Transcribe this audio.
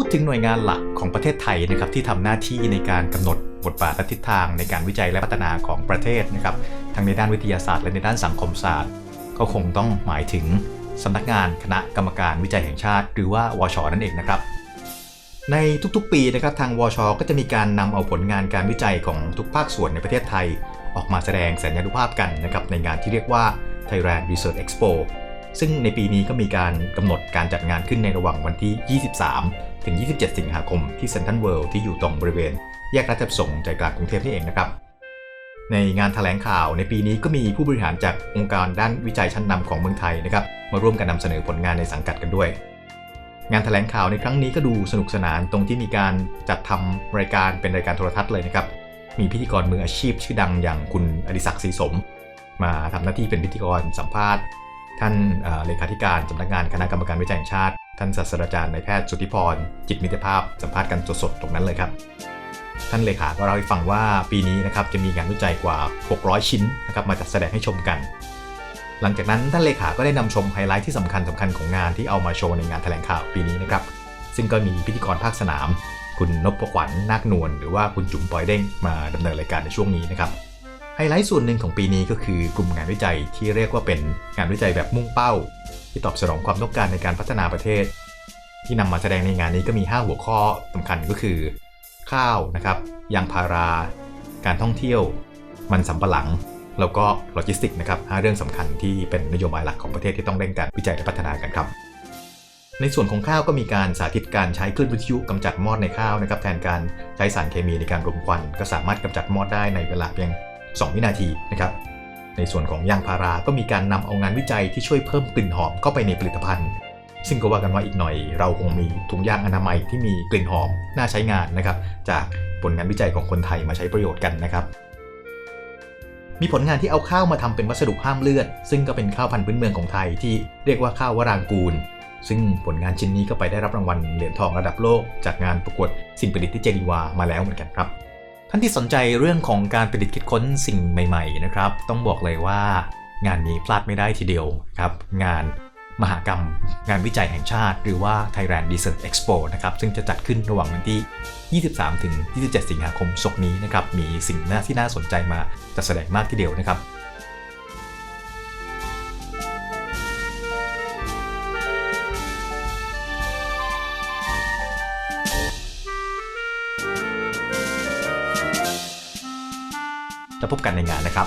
พูดถึงหน่วยงานหลักของประเทศไทยนะครับที่ทำหน้าที่ในการกำหนดบทบาทและทิศทางในการวิจัยและพัฒนาของประเทศนะครับทั้งในด้านวิทยาศาสตร์และในด้านสังคมศาสตร์ ก็คงต้องหมายถึงสำนักงานคณะกรรมการวิจัยแห่งชาติ หรือว่าวชนั่นเองนะครับ ในทุกๆปีนะครับทางวช ก็จะมีการนำเอาผลงานการวิจัยของทุกภาคส่วนในประเทศไทย ออกมาแสดงสัญญานุภาพกันนะครับในงานที่เรียกว่า Thailand Research Expo ซึ่งในปีนี้ก็มีการกำหนดการจัดงานขึ้นในระหว่างวันที่ 23 ถึง 27 สิงหาคมที่เซ็นทรัลเวิลด์ที่อยู่ตรงบริเวณ แยกราชประสงค์ใจกลางกรุงเทพนี่เองนะครับ ในงานถแถลงข่าวในปีนี้ก็มีผู้บริหารจากองค์การด้านวิจัยชั้นนำของเมืองไทยนะครับมาร่วมกันนำเสนอผลงานในสังกัดกันด้วย งานถแถลงข่าวในครั้งนี้ก็ดูสนุกสนานตรงที่มีการจัดทำรายการเป็นรายการโทรทัศน์เลยนะครับมีพิธีกรมืออาชีพชื่อดังอย่างคุณอดิศักดิ์ศรีสม มาทำหน้าที่เป็นพิธีกรสัมภาษณ์ ท่านเอ่อเลขาธิการสำนักงานคณะกรรมการวิจัยแห่งชาติ ท่านศาสตราจารย์นายแพทย์สุทธิพร จิตมิตรภาพ สัมภาษณ์กันสดๆตรงนั้นเลยครับ ท่านเลขาก็เล่าให้ฟังว่าปีนี้นะครับจะมีงานวิจัยกว่า 600 ชิ้นนะครับมาจัดแสดงให้ชมกัน หลังจากนั้นท่านเลขาก็ได้นำชมไฮไลท์ที่สำคัญสำคัญของงานที่เอามาโชว์ในงานแถลงข่าวปีนี้นะครับซึ่งก็มีพิธีกรภาคสนาม คุณนพขวัญนาคนวลหรือว่าคุณจุ๋มปอยเด้งมาดำเนินรายการในช่วงนี้นะครับ ไฮไลท์ส่วนหนึ่งของปีนี้ก็คือกลุ่มงานวิจัยที่เรียกว่าเป็นงานวิจัยแบบมุ่งเป้า ที่ตอบสนองความต้องการในการพัฒนาประเทศ ที่นำมาแสดงในงานนี้ก็มี 5 หัวข้อสำคัญก็คือ ข้าวนะครับยางพารา การท่องเที่ยว มันสำปะหลัง แล้วก็โลจิสติกนะครับห้าเรื่องสำคัญที่เป็นนโยบายหลักของประเทศที่ต้องเร่งการวิจัยและพัฒนากันครับ ในส่วนของข้าวก็มีการสาธิตการใช้คลื่นวิทยุกำจัดมอดในข้าวนะครับแทนการใช้สารเคมีในการรมควัน ก็สามารถกำจัดมอดได้ในเวลาเพียง 2 วินาทีนะครับในส่วนของยางพาราก็มีการนำเอางานวิจัยที่ช่วยเพิ่มกลิ่นหอมเข้าไปในผลิตภัณฑ์ ซึ่งก็ว่ากันว่าอีกหน่อย เราคงมีถุงยางอนามัยที่มีกลิ่นหอมน่าใช้งานนะครับ จากผลงานวิจัยของคนไทยมาใช้ประโยชน์กันนะครับ มีผลงานที่เอาข้าวมาทำเป็นวัสดุห้ามเลือด ซึ่งก็เป็นข้าวพันธุ์พื้นเมืองของไทยที่เรียกว่าข้าววรางกูล ซึ่งผลงานชิ้นนี้ก็ไปได้รับรางวัลเหรียญทองระดับโลก จากงานประกวดสิ่งประดิษฐ์ที่เจนีวามาแล้วเหมือนกันครับ ท่านที่สนใจเรื่องของการประดิษฐ์คิดค้นสิ่งใหม่ ๆ นะครับ ต้องบอกเลยว่างานนี้พลาดไม่ได้ทีเดียวครับ งานมหากรรม งานวิจัยแห่งชาติ หรือว่า Thailand Research Expo นะครับ ซึ่งจะจัดขึ้นระหว่างวันที่ 23 ถึง 27 สิงหาคมศกนี้นะครับ มีสิ่งน่าที่น่าสนใจมาจัดแสดงมากทีเดียวนะครับ แล้วพบกันในงานนะครับ